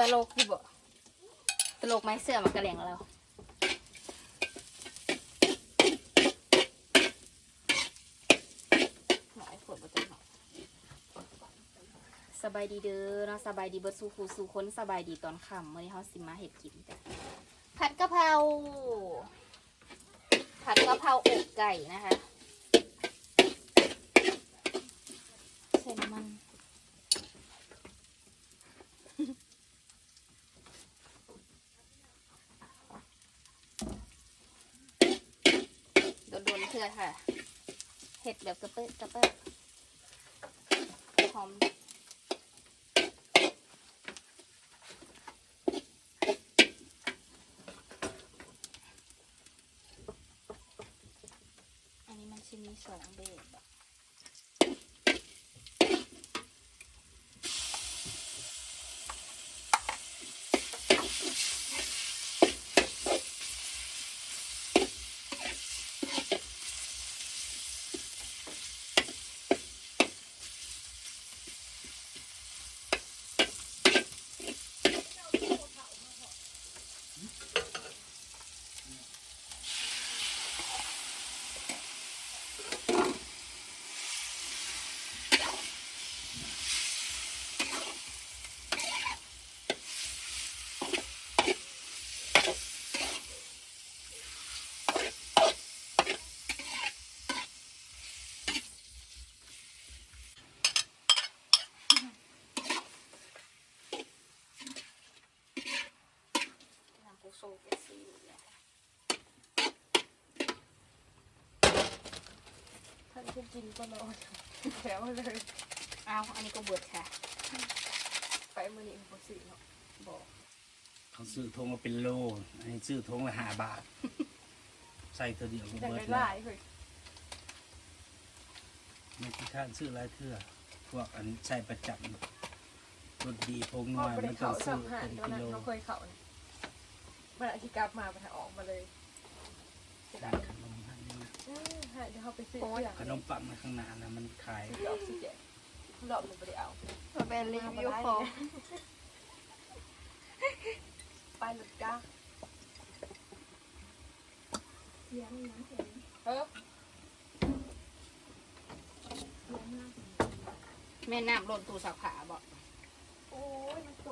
ตลกอยู่บ่ตลกไหมเสื้อมันกระเหลงเราหน่อยฝนบ่จะหนอกสบายดีเด้อเนาะสบายดีเบิดสู่คูสู่ค้นสบายดีตอนค่ำวันนี้เขาสิมาเห็ดกินจ้ะผัดกะเพราผัดกะเพราอกไก่นะคะใส่น้ำมัน โดนๆเพื่อ ค่ะ เห็ดแบบกระเปิ้กระเปิ้หอมอันนี้มันชิมีสองเบส ท่านจะกินก็นอนแถวเลยอ้าวอันนี้ก็เบิดค่ะ ไปมือนี้บ่สิเนาะบอกเขาซื้อทงมาเป็นโลอันนี้ซื้อทงละห้าบาท ใส่ตัวเดียวก็แต่เบิดไม่แล้ไล่วเฮ้ยไม่ที่ท่านซื้อหลายเทื่อพวกอันใส่ประจำรสดีพงพ่น้ออยไปมัได้นต้อเขางซื้อสำหัเป็นนตอนกินั้นโลเขาเคยเขาเนี่ยมันอาทิตย์กลับมาไปหาออกมาเลยเสียดาร้ายนขนมอัน นี้นะอืมฮะเดี๋ยวเขาไปซื้อเครื่องขนมปังในข้างหน้านะมันขายซื้อออกสิแจกรอบมันไม่ได้เอามาเป็นรีวิวของไปหลุดจ้าเออแม่น้ำหล่นตู้สักผ้าบอก โอ้ยมันโต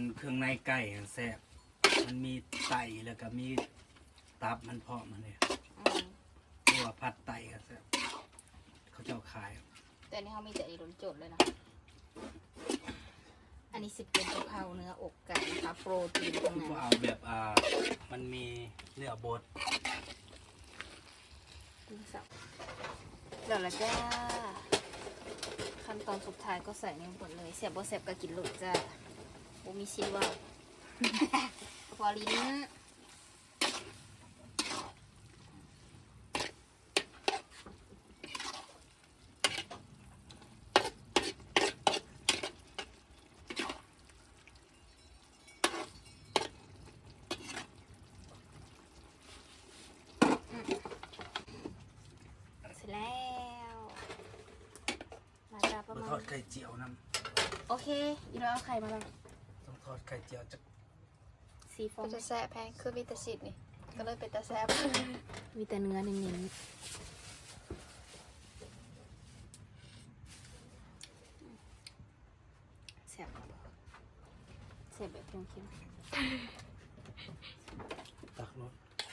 มันต้องอันเครื่องในไก่อันแซ่บมันมีไตแล้วก็มีตับมันเพาะมันเนี่ยอืมตัวาผัดไตกันแซ่บเขาเจ้าขาย แต่อันนี้เขามีแต่อีโดนโจดเลยนะ อันนี้สิบเป็นกะเพราเนื้ออกไก่นะคะโปรตีนตรงนั้นก็เอาแบบอ่า มันมีเนื้อบดดูสับเดี๋ยวละจ้า ขั้นตอนสุดท้ายก็ใส่ในหมดเลยเสียบบ่เสียบก็กินหลุดจ้า บ่มีชิ้นว่าววอลินเสร็จแล้วมาจ้าประมามาทอดณไข่เจียวน้โอเคอีกแล้วเอาไข่มาแล้วำต้ องทอดไข่เจียวจะสีฟองมันจะแซ่บแพงคือมีแต่สิทธิ์นี่ ก็เลยเป็นแต่แซ่บมีแต่เนื้อเน้นๆแซ่บแซ่บแบบเค็มตักรส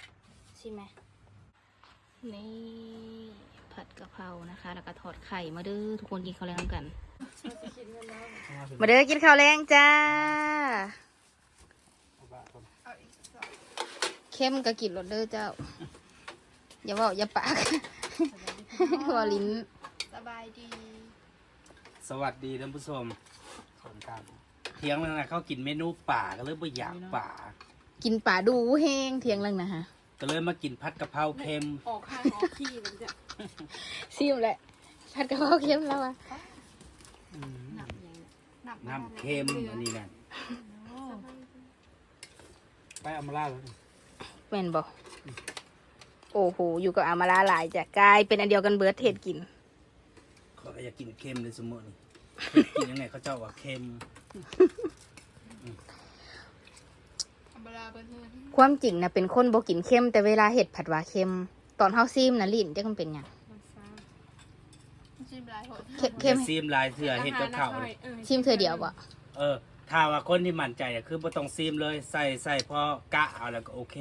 ๆใช่ไหมนี่ผัด กะเพรานะคะ แล้วก็ทอดไข่มาเด้อทุกคนกินข้าวแรงกัน มาเด้อกินข้าวแรงจ้าเอาอีกสองเข้มก็กินรสเด้อเจ้า อย่าบอกอย่าปากวอลิ้นสบายดี สวัสดีท่านผู้ชมสงกรารเที่ยงแล้วนะเขากินเมนูป่าก็เลยไม่อยากป่า กินป่าดูแห้งเทียงลังนะฮะ ก็เลยมากินผัดกะเพราเค็ม ออกข้างออกขี้มันจะซิมแหละผัดกะเพราเข้มแล้วอะอืมหนักน้ำเค็มอันนี้นั่นไปเอามาล่าดเลยแม่นบอกโอ้โหอยู่กับอามาลาหลายจ้ะกลายเป็นอันเดียวกันเบิร์ดเทศกินเขาก็อยากกินเค็มเลยสมมตินี่กินยังไงเขาเจ้าว่าเค็ม อัมบาราเบิ้ลเงินความจริงนะเป็นคนบ่กินเค็มแต่เวลาเห็ดผัดว่าเค็ม ตอนเฮาซีมนะลิ้นจะมันเป็นหยัง มันซ่าจิ้มลายหดเค็มเค็มซีมหลายเถื่อเห็ดกับข้าวซีมเธอเดียวบ่เออ ถ้าว่าคนที่มั่นใจอะคือบ่ต้องซีมเลยใส่ใส่พอกะเอาแล้วก็โอเค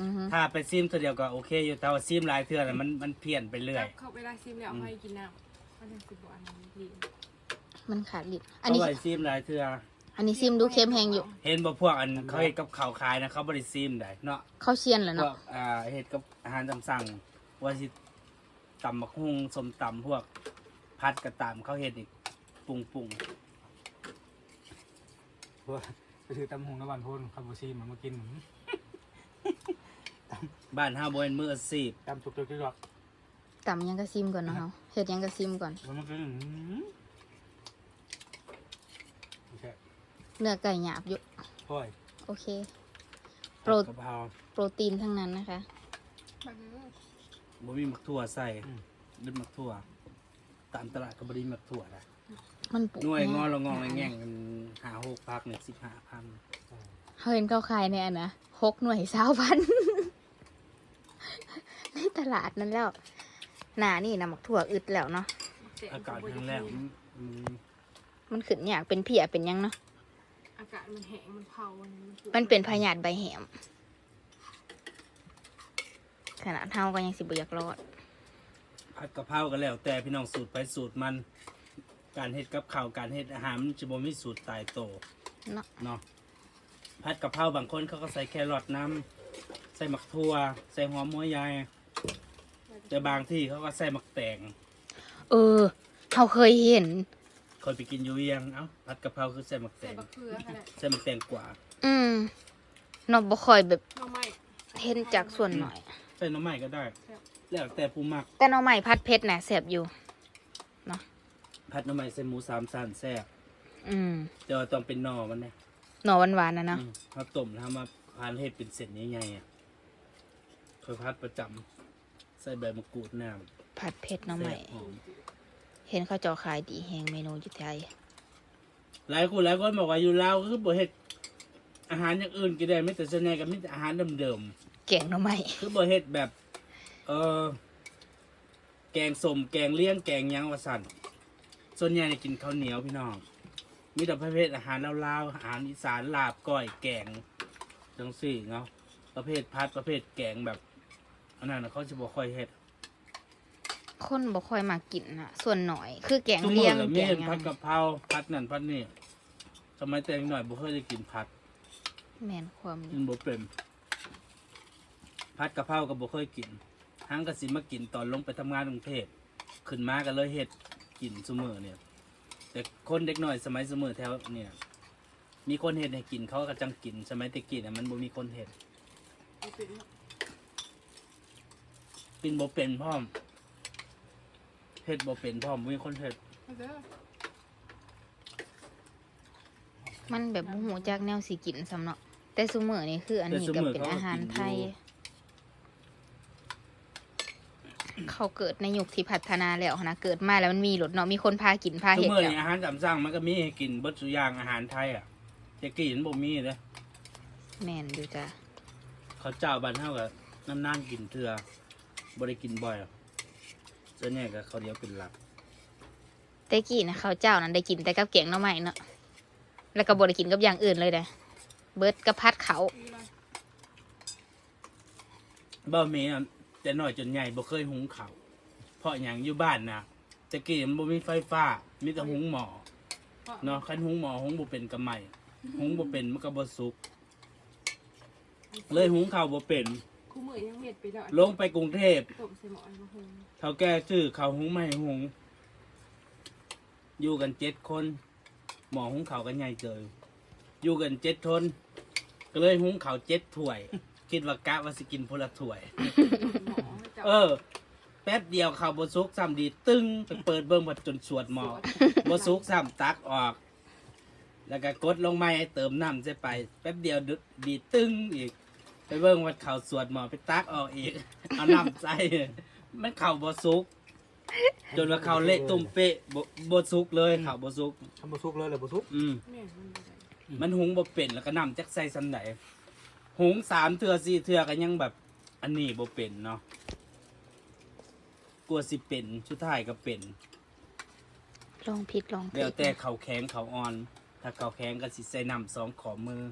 อือฮึถ้าไปซีมตัวเดียวก็โอเค อยู่แต่ว่าซีมหลายเถื่อน่ะมันมันเพี้ยนไปเรื่อย เขาเวลาซิมแล้วให้กินน้ำมันจะสิบอันนี้ดีมันขาดลิ้นอัอันนนี้นี้ซีมหลายเถื่อ อันนี้ซิมดูเค็มแหงอยู่ เห็นบ่พวกอันเขาเฮ็ดกับข้าวขายนะเขาบ่ได้ซีมได้เนาะเข้าเชียนแล้วพวเนาะกอ่าเฮ็ดกับอาหารตามสั่งว่าสิตำบักฮุ่งส้มตำพวกผัดกระตามเขาเฮ็ดอีกปรุงปรุงเพราะว่าไปซื้อตำหงน้ำวันพ่นคาบูซีมันมากินบ้านห้าบเป็นมืออาชีพตำจุกจุกจุกจุกต่ำยังก็ซิมก่อนเนาะเฮาเฮ็ดยังก็ซิมก่อนมันมากินอื้อหือไม่ใช่ เนื้อไก่หยาบอยู่พ่อยโอเค โปรกะเพราโปรตีนทั้งนั้นนะคะแบบนี้บ่มีมักถั่วใส่หรือมักถั่ว ตามตลาดก็บ่ได้มักถั่วนะมันปลูกหน่วยงอง่ายละงองละแง่งมันหาหกพักเนี่ยสิบห้าพันเฮาเห็นเขาขายในอันนะหกหน่วยสาวพัน ในตลาดนั้นแล้ว หนานี่นะหมักถั่วอึดแล้วเนาะ อากาศแห้งแล้วมันมันมันขึ้นอยากเป็นเพียเป็นหยังเนาะ อากาศมันแห้งมันเผามันมันเป็นพยาธิใบแหมขนาดเท่าก็ยังสิบอยากรอด ผัดกะเพราก็แล้ว แต่พี่น้องสูตรไปสูตรมัน การเฮ็ดกับข้าวการเฮ็ดอาหารมันจะบ่มีสูตรตายโตเนาะ เนาะผัดกะเพราบางคนเขาก็ใส่แครอทน้ำใส่หมักถั่ว ใส่หอมหัวใหญ่แต่บางที่เขาก็ใส่หมักแตง เออเขาเคยเห็น เคยไปกินอยู่เวียง เอ้าผัดกะเพราคือใส่หมักแตใส่งบักเขือขนาดใส่หมักแตงกว่าอืมนอกบ่คอยแบบน้องไม้เห็นจากส่วนหน่อย ใส่หน้ำใหม่ก็ได้ แล้วแต่ผู้มักแต่หน้องใหม่พัดเพชรน่ะแสบอยู่ ผัดหน้ำใหม่ใส่หมูสามสันแซ่บอืมแต่ว่าต้องเป็นหน่อมันนะหน่อหวานๆนะเนาะอืมเขาต้มแล้วมาพานเห็ดเป็นเส้นใหญ่ๆอะเคยพัดประจำใส่ใบมะกรูดน้ผัดเผ็ดหำน้องใหม่แซ่บหอม เห็นเขาเจอขายดีแหงเมนูอยู่ไทย หลายคนหลายคนบอกว่าอยู่ลาวก็คือบ่เฮ็ดอาหารอย่างอื่นก็ได้ไม่แต่ส่วนใหญ่ก็มีแต่อาหารเดิมแกงหน้องใหม่ๆคือบ่เฮ็ดแบบ เออแกงส้มแกงเลี้ยงแกงหยังว่าสั่นส่วนใหญ่เนี่ยกินข้าวเหนียวพี่น้องมีแต่ประเภทอาหารลาวๆอาหารอีสานลาบก้อยแกงจังสี่เนาะประเภทพัดประเภทแกงแบบอันนั้นน่ะเขาจะบ่ค่อยเฮ็ด คนบ่ค่อยมากินน่ะส่วนหน่อย คือแกงทุกเลีมื้ยองก็แกมีงหยัผัดงกะเพราผัดนั่นผัดนี่สมัยแต่งหน่อยบ่เคยได้กินผัด แม่นความอยู่กินบ่เป็นผัดกะเพราก็บ่เคยกินหังก็สิมากินตอนลงไปทำงานกรุงเทพขึ้นมาก็เลยเฮ็ดกินซุมื้อเนี่ย แต่คนเด็กน้อยสมัยซุมื้อแถวเนี่ย มีคนเฮ็ดให้กินเขาก็จังกิน สมัยแตะกี้น่ะมันบ่มีคนเฮ็ดเอาเป็นกินบ่เป็นพร้อม เฮ็ดบ่เป็นพร้อมบ่มีคนเฮ็ดเอาเด้อมันแบบบ่ฮู้จักแนวสิกินสำเนาะแต่ซุมื้อนี่คือ อันนี้ก็เป็นอาหารไทย เขาเกิดในยุคที่พัฒนาแล้วนะเกิดมาแล้วมันมีรถเนาะมีคนพากินพาซุเห็ดมื้อแล้วนี้อาหารตามสั่งมันก็มีให้กินเบิดซุอย่างอาหารไทยอะแต่กี้มันบ่มีเด้แม่นอยู่จ้ะเขาวเจ้าบ้านเฮาก็นานๆกินเทื่อบ่ได้กินบ่อยหรอก ส่วนใหญ่ก็เขาวเดียวเป็นหลักแต่กี้นะข้าวเจ้านั้นได้กินแต่กับแกงหน่อไม้เนาะแล้วก็บ่ได้กินกับอย่างอื่นเลยเด้เบิดกับพัดเขามีอะไรบ่มีอะแต่น้อยจนใหญ่บ่เคยหุงข้าวเพราะหยังอยู่บ้านน่ะแต่กี้มันบ่มีไฟฟ้า มีแต่หุงหม้อเนาะคันหุงหม้อหุงบ่เป็นก็ไหม้หุงบ่เป็นมันก็บ่สุก เลยหุงข้าวบ่เป็น คู่มือยังเม็ดไปแล้วลงไปกรุงเทพต้มใส่หม้อไอ้มะฮงเท่าแก่ชื่อข้าวหุงไม่ให้หุง อยู่กันเจ็ดคน หมอหุงข้าวกันใหญ่เจออยู่กันเจ็ดคนก็เลยหุงข้าวเจ็ดถ้วย คิดว่ากะว่าสิกินพนละถ้วย หม้อให้จับเออ แป๊บเดียวข้าวบสุกซ้ำดี ตึ้งไปเปิดเบิ้งบัดจนสวดหมอบสุกซ้ำตักออก แล้วก็กดลงไม้ให้เติมน้ำใส่ไป แป๊บเดียวดึดีตึ้งอีก ไปเบิ่งวัดเขาสวดหมอไปตักออกอีกเอาน้ำใส่มันเข่าบ่สุก จนว่าเขาเละตุ่มเปะบ่บ่สุกเลยเข่าบ่สุก ทำบุซุกเลยเลยบุซุกอืม แม่มันบ่ได้มันหุงบ่เป็นแล้วก็น้ำจักใส่สันไดหุงสามเทื่อสี่เทื่อก็ยังแบบ อันนี้บ่เป็นเนาะกลัวสิเป็นชุดท้ายก็เป็นลองผิดลองผิแล้วดแต่เขาแข็งเขาอ่อน ถ้าเขาแข็งก็สิใส่น้ำสองขอมือ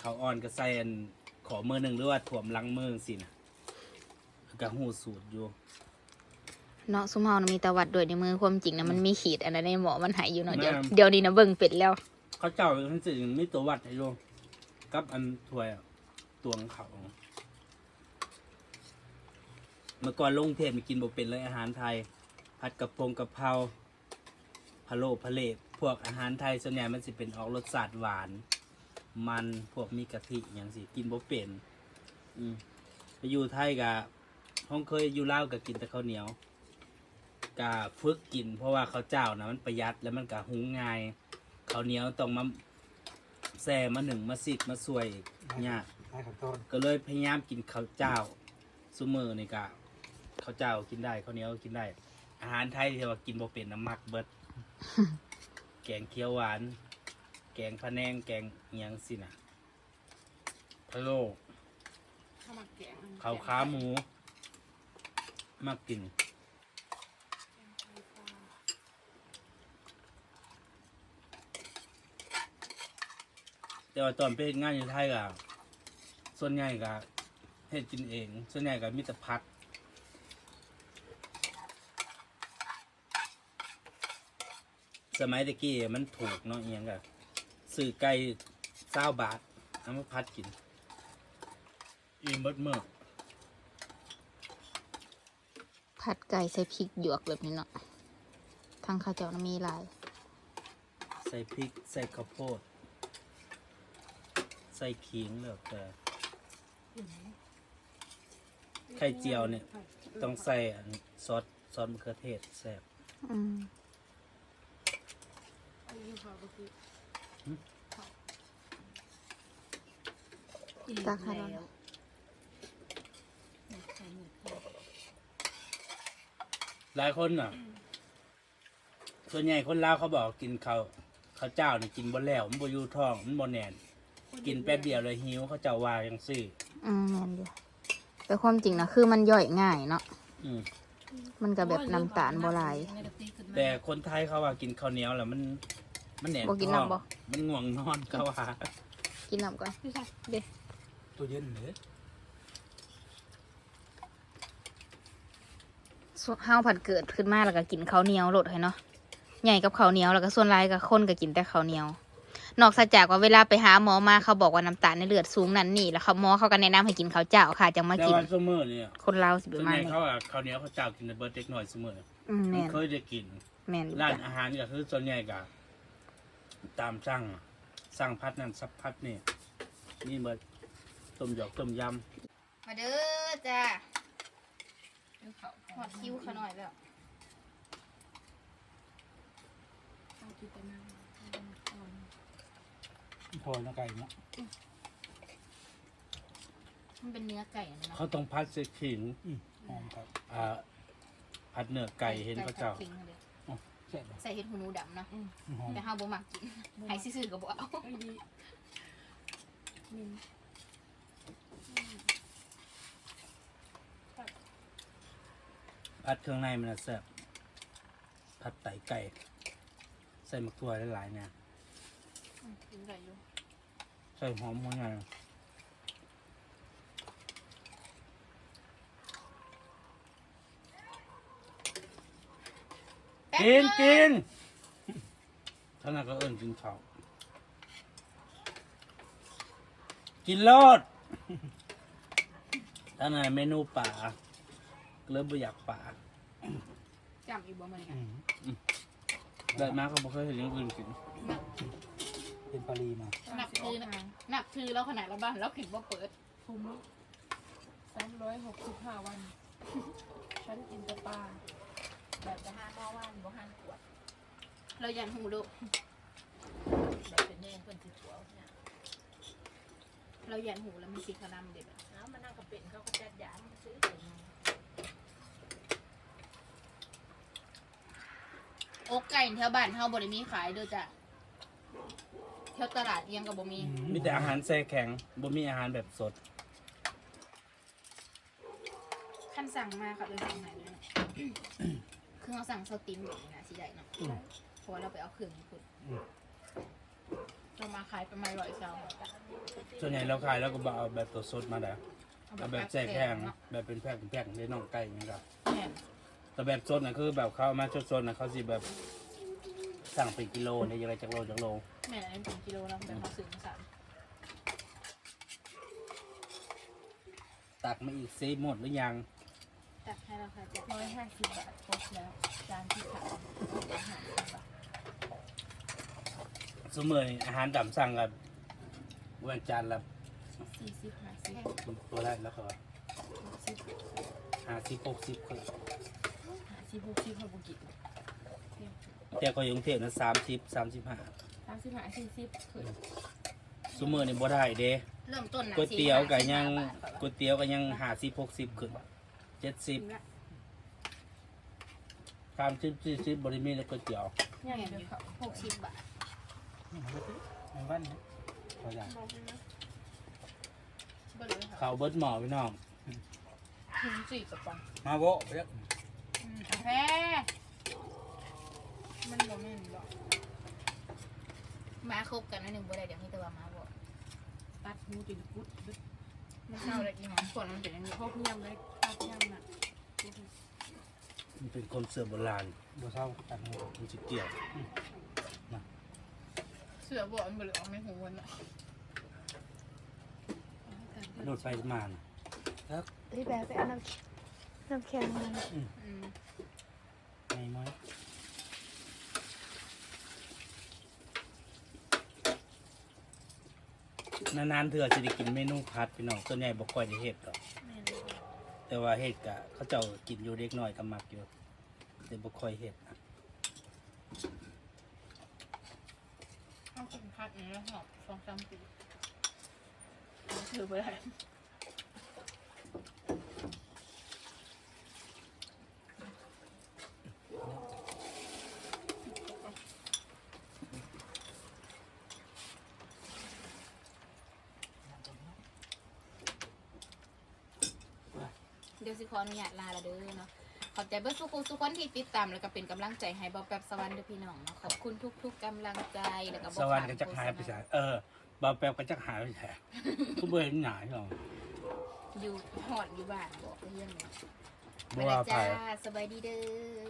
เขาอ่อนก็ใส่อัน ขอมือหนึ่งหรือว่าถ่วมหลังมือสินะก็หูสูตรอยู่เนาะซุมเฮานะมีแตะวัดด้วยในมือความจริงนะมันมีขีดอันนั้นในหมอมันหายอยู่เนาะเดี๋ยวแม่เดี๋ยวนี้นะเบิ่งเป็ดแล้ว เขาเจ้าทั้งสิ่งมีตัววัดให้ดูกับอันถ้วยอะตวงเขาเมื่อก่อนลงเทพมีกินบ่เป็นเลยอาหารไทย ผัดกะเพงกะเพราพะโล้พะเลพวกอาหารไทยส่วนใหญ่มันสิเป็นออกรสชาติหวาน มันพวกมีกะทิอย่างสิกินบ่เป็นอืมไปอยู่ไทยกะห้องเคยอยู่ลาวก็กินแต่ข้าวเหนียวกะฝึกกิน เพราะว่าข้าวเจ้านะมันประหยัดแล้วมันกะหุงง่ายข้าวเหนียวต้องมาแซ่มาหนึ่งมาสิบมาสวยอีกยากได้ขั้นต้นก็เลยพยายามกินข้าวเจ้าซุมือนี่กะข้าวเจ้ากินได้ข้าวเหนียวกินได้ อาหารไทยที่ว่ากินบ่เป็นน้ำมักเบิด แกงเขียวหวาน แกงพะแนงแกงเอียงสินะพะโล้ข้าวหมักแกงอันข้าวขาหมู มากิน แต่ว่าตอนไปเฮ็ดงานอยู่ไทยก็ส่วนใหญ่ก็เฮ็ดกินเอง ส่วนใหญ่ก็มีแต่พักสมัยตะกี้มันถูกเนาะเอียงก็ ซื้อไก่เศร้าบาทเอามาพัดกินอิ่มเบิดเมื่อผัดไก่ใส่พริกหยวกแบบนี้เนาะทางข้าวเจ้านะมีหลาย ใส่พริก ใส่ข้าวโพด ใส่ขิงแล้วแต่ไข่เจียวเนี่ย ต้องใส่อันซอสซอสมะเขือเทศแซ่บ อืมอันนี้ข้าวก็คือ ตักให้เราหลายคนน่ะ ส่วนใหญ่คนลาวเขาบอกกินข้าวข้าวเจ้านี่กินบ่แล้วมันบ่อยู่ท้องมันบ่แน่นกินแป๊บเดียวเลยหิวเขาเจ้าว่าจังซี่ อืมแม่นอยู่แต่ความจริงนะคือมันย่อยง่ายเนาะอืมมันก็แบบน้ำตาลบ่หลายแต่คนไทยเขาว่ากินข้าวเหนียวแล้วมัน มันแน่นบ่กินท้องน้ำบ่ มันง่วงนอนเขาว่ากินน้ำก่อนเด้ตัวเย็นเลยส่วนห้าวผัดเกิดขึ้นมาแล้วก็กินข้าวเหนียวโลดให้เนาะใหญ่กับข้าวเหนียวแล้วก็ส่วนหลายก็คนก็กินแต่ข้าวเหนียว นอกจากว่าเวลาไปหาหมอมาเขาบอกว่าน้ำตาลในเลือดสูงนั่นนี่แล้วเขาหมอเขาก็แนะนำให้กินข้าวเจ้าค่ะจังมาแต่กิน ว่าซุมื้อเนี่ยคนเราวสิปส่วระนมาใหณญ่นี้เขาว่าข้าวเหนียวข้าวเจ้ากินแต่เบิดเด็กหน่อยซุมื้ออืมมัแม่นนเคยได้กิน แม่นอยู่ร้านจ้ะอาหารก็คือส่วนใหญ่ก็ ตามสั่งอะสั่งพัดนั่นสับพัดนี่นี่เบิดต้มหยอกต้มยมาเด้อจ้าหอดคิ้วเขาหน่อยแล้วเอากินแต่น้ำอ่อนพอแล้วไก่เนาะมันเป็นเนื้อไก่ำนะเนาะเขาต้องพัดเสขิงอืมหอมครับอ่าพัดเนื้อไก่เห็นเขาเจ้า ไก่ผัดขิงเลย แซ่บเลยใส่เห็ดหูหนูดำเนาะหอมแต่ห้าวบ่มักกินให้ซื่อๆก็บ่เอาไอ้ดีมินพัดเครื่องในมันน่ะแซ่บพัดไตไก่ ใส่หมักถั่วหลายๆเนี่ย กินได้อยู่ ใส่หอมหัวให กินกินท่านนั้นก็เอิ้นกินข้าวกินโลดท่านนั้นเมนูป่าเริ่มไม่อยากป่าจำอีกบ่มันอืมได้มาเขาบอกเคยเห็นอย่างอื่นกินเป็นปลาลีมาหนักคือนะหนักคือแล้วขนาดเราบ้านเราเห็นว่าเปิดคุ้มสามร้อยหกสิบห้าวัน ฉันกินแต่ปลา แบบจะห้าหม้อว่านบ่ห้ามขวดเรายันหูลูกแบบเป็นแนงเป็นสิบหัวเนี่ยเราเขายันหูแล้วมันสีขาวดำเด็ดอะแล้วมันนั่งกระเป็นเขาก็จัดยามันซื้อถึงอกไก่แถวบ้านเฮาบ่ได้มีขายเด้อจ้ะแถวตลาดเอียงก็บ่มีมีแต่อาหารแช่แข็งบ่มีอาหารแบบสดขั้นสั่งมาค่ะเลยสั่งไหนเลยเนาะ คือเราสั่งสติมแบบนี้นะสิได้เนาะอืม เพราะว่าเราไปเอาเครื่องญี่ปุ่นเรามาขายประมาณร้อยเช้าส่วนใหญ่เราขายแล้วก็บ่เอาแบบตัวสดมาได้เอาเอาแบบแช่แข็งเนาะแบบเป็นแพ็คเป็นแพ็คได้น้องไก่นี่ครับแม่นแต่แบบสดน่ะคือแบบเขาเอามาสดๆน่ะเขาสิแบบสั่งเป็นกิโลเนี่ยยังไงจักโลจักโลแม่นอันนี้เป็นกิโลแล้วเป็นเขาซื้อมาสามตักมาอีกซีหมดหรือยัง ตักให้เราค่ะจ้ะร้อยห้าสิบบาทครบแล้วจานที่สามร้อยห้าสิบบาทสมมติอาหารตามสั่งกับวันจานละสี่สิบห้าสิบตัวได้แล้วก็สิบห้าสิบหกสิบคือห้าสิบหกสิบเขาบุกิแต่ก็อยกรุงเทพนะสามสิบสามสิบห้าสามสิบห้าสี่สิบคือสมมตินี่บ่ได้เด้เริ่มต้นนะก๋วยเตี๋ยวก็ยัง45บาทค่ะก๋วยเตี๋ยวก็ยังห้าสิบหกสิบขึ้น เจ็ดสิบสามสิบสี่สิบบริมีแล้วก๋วยเตี๋ยวเนี่ยเดี๋ยวเขาหกสิบบาทในบ้านเนี่ยพออย่างเบอร์เลยค่ะเขาวเบิดหมอพี่น้องถึงสี่กระป๋องมาโวะเรียกกาแฟมันโมเมนต์หรอกมาคบกันอันหนึ่งบ่ได้เดี๋ยวนี้แต่ว่ามาบอกตัดหูจนกุดดึกมันเข้าเลยอีหมอส่วนมันเป็นอย่างนี้พกยำเลยตัด ยำน่ะมันเป็นคนเสือโบราณบัวเศร้าตัดหัวมันจะเกี่ยวเสือบอกมันเบลอไม่หูวันน่ะโดดไปมานะเฮ้ยแบบไปเอาน้ำน้ำแข็งมาอืมไม่ไหมนานๆเถื่อจะได้กินเมนูพัดพี่น้องส่วนใหญ่บ่ค่อยได้เฮ็ดหรอก แม่นเลยแต่ว่าเฮ็ดกะเขาเจ้ากินอยู่เด็กน้อยก็มักอยู่แต่บ่ค่อยเฮ็ดนะเอาคุณพัดนี้แล้วหอบสองสามปีถือไปได้ ดี๋ยวสิขออนุญาตลาละเด้อเนาะขอบใจเบิร์สุขุทุกคนที่ติดตามแล้วก็เป็นกำลังใจให้บอแป๊บสวรรค์เด้อพี่น้องเนาะขอบคุณทุก ๆกำลังใจแล้วก็บ่สวรรค์ขาก็ดจักหายไปใช่เออบ่าวแป๊บก็จักหายไปใช่ทุกเบอร์หนาพี่น้อง อยู่หอดอยู่บ้านบอกเรื่องเนาะบ่มาว่าแล้วไปจ้าสบายดีเด้อ